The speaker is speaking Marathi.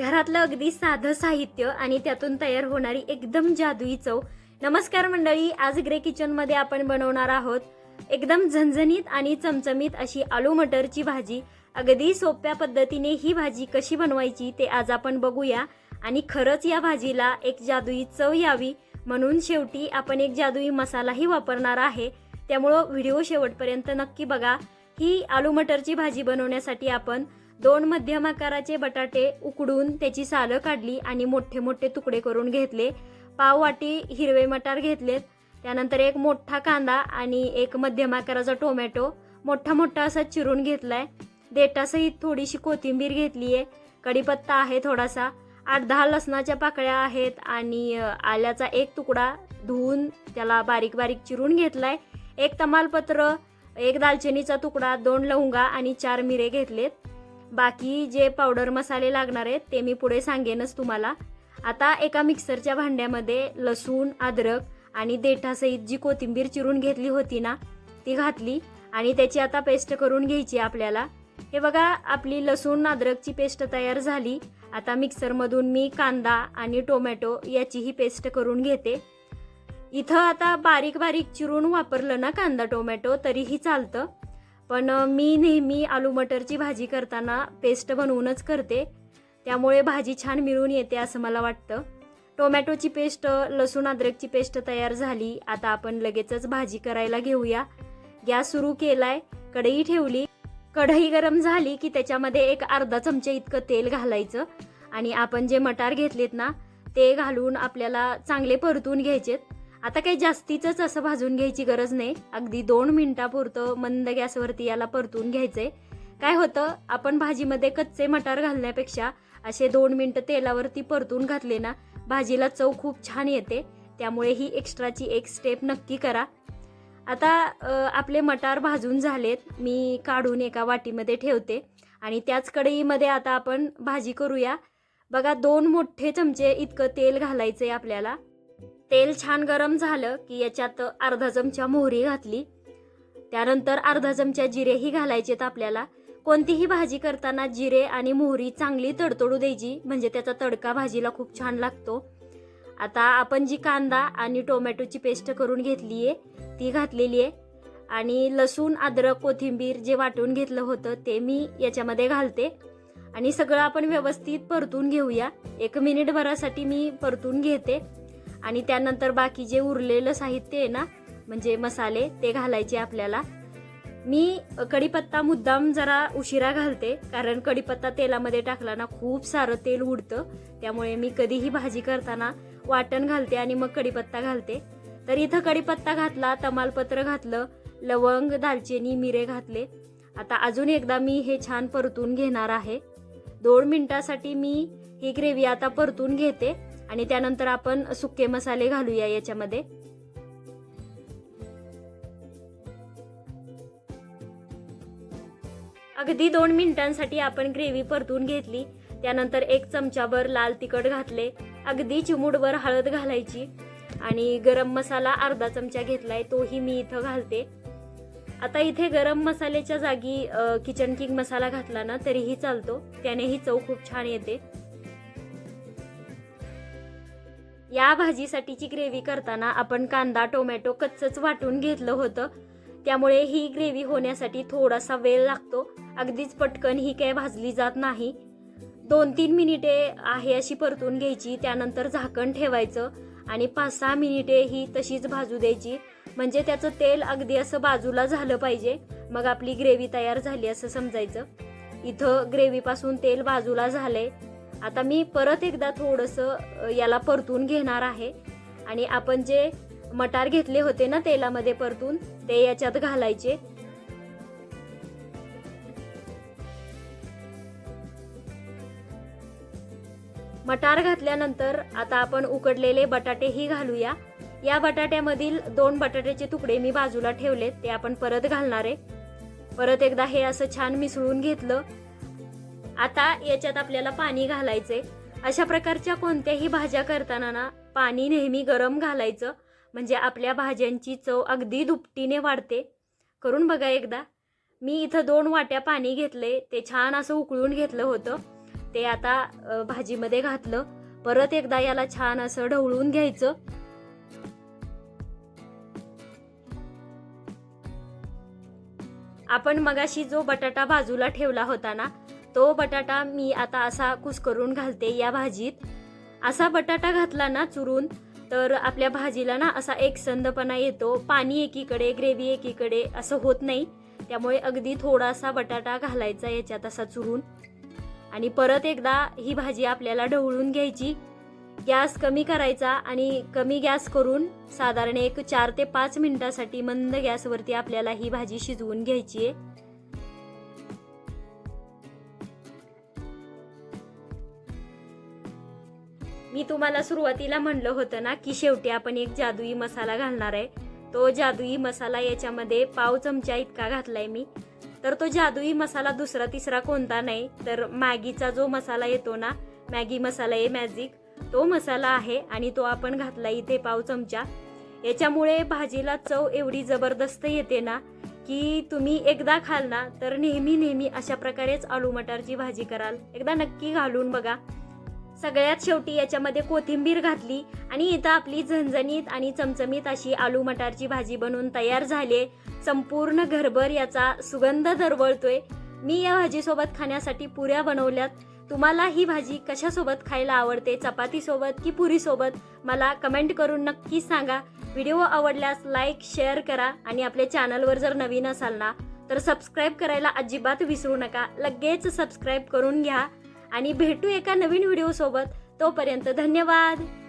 घरातलं अगदी साधं साहित्य आणि त्यातून तयार होणारी एकदम जादुई चव. नमस्कार मंडळी आज ग्रे किचनमध्ये आपण बनवणार आहोत एकदम झणझणीत आणि चमचमीत अशी आलू मटरची भाजी. अगदी सोप्या पद्धतीने ही भाजी कशी बनवायची ते आज आपण बघूया. आणि खरंच या भाजीला एक जादुई चव यावी म्हणून शेवटी आपण एक जादुई मसालाही वापरणार आहे. त्यामुळं व्हिडिओ शेवटपर्यंत नक्की बघा. ही आलू मटरची भाजी बनवण्यासाठी आपण दोन मध्यम आकाराचे बटाटे उकडून त्याची सालं काढली आणि मोठे मोठे तुकडे करून घेतले. पाव वाटी हिरवे मटार घेतलेत. त्यानंतर एक मोठा कांदा आणि एक मध्यम आकाराचा टोमॅटो मोठा मोठा असा चिरून घेतलाय. देटासहित थोडीशी कोथिंबीर घेतली आहे कढीपत्ता आहे थोडासा. आठ दहा लसणाच्या पाकळ्या आहेत आणि आल्याचा एक तुकडा धुवून त्याला बारीक बारीक चिरून घेतलाय. एक तमालपत्र एक दालचिनीचा तुकडा दोन लवंगा आणि चार मिरे घेतलेत. बाकी जे पावडर मसाले लागणार आहेत ते मी पुढे सांगेनच तुम्हाला. आता एका मिक्सरच्या भांड्यामध्ये लसूण अद्रक आणि देठासहित जी कोथिंबीर चिरून घेतली होती ना ती घातली आणि त्याची आता पेस्ट करून घ्यायची आपल्याला. हे बघा आपली लसूण अद्रकची पेस्ट तयार झाली. आता मिक्सरमधून मी कांदा आणि टोमॅटो याचीही पेस्ट करून घेते. इथं आता बारीक बारीक चिरून वापरलं ना कांदा टोमॅटो तरीही चालतं. पण मी नेहमी आलू मटरची भाजी करताना पेस्ट बनवूनच करते. त्यामुळे भाजी छान मिळून येते असं मला वाटतं. टोमॅटोची पेस्ट लसूण अद्रकची पेस्ट तयार झाली. आता आपण लगेचच भाजी करायला घेऊया. गॅस सुरू केलाय. कढई ठेवली. कढई गरम झाली की त्याच्यामध्ये एक अर्धा चमचा इतकं तेल घालायचं. आणि आपण जे मटार घेतलेत ना ते घालून आपल्याला चांगले परतून घ्यायचेत. आता काही जास्तीचंच असं भाजून घ्यायची गरज नाही. अगदी दोन मिनिटापुरतं मंद गॅसवरती याला परतून घ्यायचंय. काय होतं आपण भाजीमध्ये कच्चे मटार घालण्यापेक्षा असे दोन मिनटं तेलावरती परतून घातले ना भाजीला चव खूप छान येते. त्यामुळे ही एक्स्ट्राची एक स्टेप नक्की करा. आता आपले मटार भाजून झालेत मी काढून एका वाटीमध्ये ठेवते. आणि त्याच कढईमध्ये आता आपण भाजी करूया. बघा दोन मोठे चमचे इतकं तेल घालायचं आहे आपल्याला. तेल छान गरम झालं की याच्यात अर्धा चमचा मोहरी घातली. त्यानंतर अर्धा चमचा जिरेही घालायचेत आपल्याला. कोणतीही भाजी करताना जिरे आणि मोहरी चांगली तडतडू द्यायची म्हणजे त्याचा तडका भाजीला खूप छान लागतो. आता आपण जी कांदा आणि टोमॅटोची पेस्ट करून घेतली आहे ती घातलेली आहे. आणि लसूण अद्रक कोथिंबीर जे वाटून घेतलं होतं ते मी याच्यामध्ये घालते. आणि सगळं आपण व्यवस्थित परतून घेऊया. एक मिनिटभरासाठी मी परतून घेते. आणि त्यानंतर बाकी जे उरलेलं साहित्य आहे ना म्हणजे मसाले ते घालायचे आपल्याला. मी कढीपत्ता मुद्दाम जरा उशिरा घालते कारण कढीपत्ता तेलामध्ये टाकला ना खूप सारं तेल उडतं. त्यामुळे मी कधीही भाजी करताना वाटण घालते आणि मग कढीपत्ता घालते. तर इथं कढीपत्ता घातला तमालपत्र घातलं लवंग दालचिनी मिरे घातले. आता अजून एकदा मी हे छान परतून घेणार आहे. दोन मिनटासाठी मी ही ग्रेव्ही आता परतून घेते. आणि त्यानंतर आपण सुके मसाले घालूया याच्यामध्ये. अगदी दोन मिनिटांसाठी आपण ग्रेव्ही परतून घेतली. त्यानंतर एक चमचाभर लाल तिखट घातले. अगदी चिमूडवर हळद घालायची. आणि गरम मसाला अर्धा चमचा घेतलाय तोही मी इथं घालते. आता इथे गरम मसाल्याच्या जागी किचन किंग मसाला घातला ना तरीही चालतो. त्यानेही चव खूप छान येते. या भाजीसाठीची ग्रेव्ही करताना आपण कांदा टोमॅटो कच्चच वाटून घेतलं होतं. त्यामुळे ही ग्रेव्ही होण्यासाठी थोडासा वेळ लागतो. अगदीच पटकन ही काय भाजली जात नाही. दोन तीन मिनिटे आहे अशी परतून घ्यायची त्यानंतर झाकण ठेवायचं आणि पाच सहा मिनिटे ही तशीच भाजू द्यायची. म्हणजे त्याचं तेल अगदी असं बाजूला झालं पाहिजे. मग आपली ग्रेव्ही तयार झाली असं समजायचं. इथं ग्रेव्हीपासून तेल बाजूला झालंय. आता मी परत एकदा थोडंसं याला परतून घेणार आहे. आणि आपण जे मटार घेतले होते ना तेलामध्ये परतून ते याच्यात घालायचे. मटार घातल्यानंतर आता आपण उकडलेले बटाटेही घालूया. या बटाट्यामधील दोन बटाट्याचे तुकडे मी बाजूला ठेवलेत ते आपण परत घालणार आहे. परत एकदा हे असं छान मिसळून घेतलं. आता याच्यात आपल्याला पाणी घालायचे अशा प्रकारच्या कोणत्याही भाज्या करताना ना पाणी नेहमी गरम घालायचं. म्हणजे आपल्या भाज्यांची चव अगदी दुपटीने वाढते. करून बघा एकदा. मी इथं दोन वाट्या पाणी घेतले ते छान असं उकळून घेतलं होतं. ते आता भाजीमध्ये घातलं. परत एकदा याला छान असं ढवळून घ्यायचं. आपण मगाशी जो बटाटा बाजूला ठेवला होता ना तो बटाटा मी आता असा कुस्करून घालते या भाजीत. असा बटाटा घातला ना चुरून तर आपल्या भाजीला ना असा एकसंदपणा येतो. पाणी एकीकडे ग्रेव्ही एकीकडे असं होत नाही. त्यामुळे अगदी थोडासा बटाटा घालायचा याच्यात असा चुरून. आणि परत एकदा ही भाजी आपल्याला ढवळून घ्यायची. गॅस कमी करायचा आणि कमी गॅस करून साधारण एक चार ते पाच मिनिटासाठी मंद गॅसवरती आपल्याला ही भाजी शिजवून घ्यायची आहे. मी तुम्हाला सुरुवातीला म्हणलं होतं ना की शेवटी आपण एक जादुई मसाला घालणार आहे. तो जादुई मसाला याच्यामध्ये पाव चमचा इतका घातलाय मी. तर तो जादुई मसाला दुसरा तिसरा कोणता नाही तर मॅगीचा जो मसाला येतो ना मॅगी मसाला आहे मॅजिक तो मसाला आहे आणि तो आपण घातला इथे पाव चमचा. याच्यामुळे भाजीला चव एवढी जबरदस्त येते ना की तुम्ही एकदा खाल ना तर नेहमी नेहमी अशा प्रकारेच आलू मटारची भाजी कराल. एकदा नक्की घालून बघा. सगळ्यात शेवटी याच्यामध्ये कोथिंबीर घातली आणि इथं आपली झणझणीत आणि चमचमीत अशी आलू मटारची भाजी बनवून तयार झाली संपूर्ण घरभर याचा सुगंध दरवळतोय. मी या भाजीसोबत खाण्यासाठी पुऱ्या बनवल्यात. तुम्हाला ही भाजी कशासोबत खायला आवडते? चपातीसोबत की पुरीसोबत? मला कमेंट करून नक्की सांगा. व्हिडिओ आवडल्यास लाईक शेअर करा आणि आपल्या चॅनलवर जर नवीन असाल ना तर सबस्क्राईब करायला अजिबात विसरू नका. लगेच सबस्क्राईब करून घ्या. आणि भेटू एका नवीन व्हिडिओसोबत. तोपर्यंत धन्यवाद.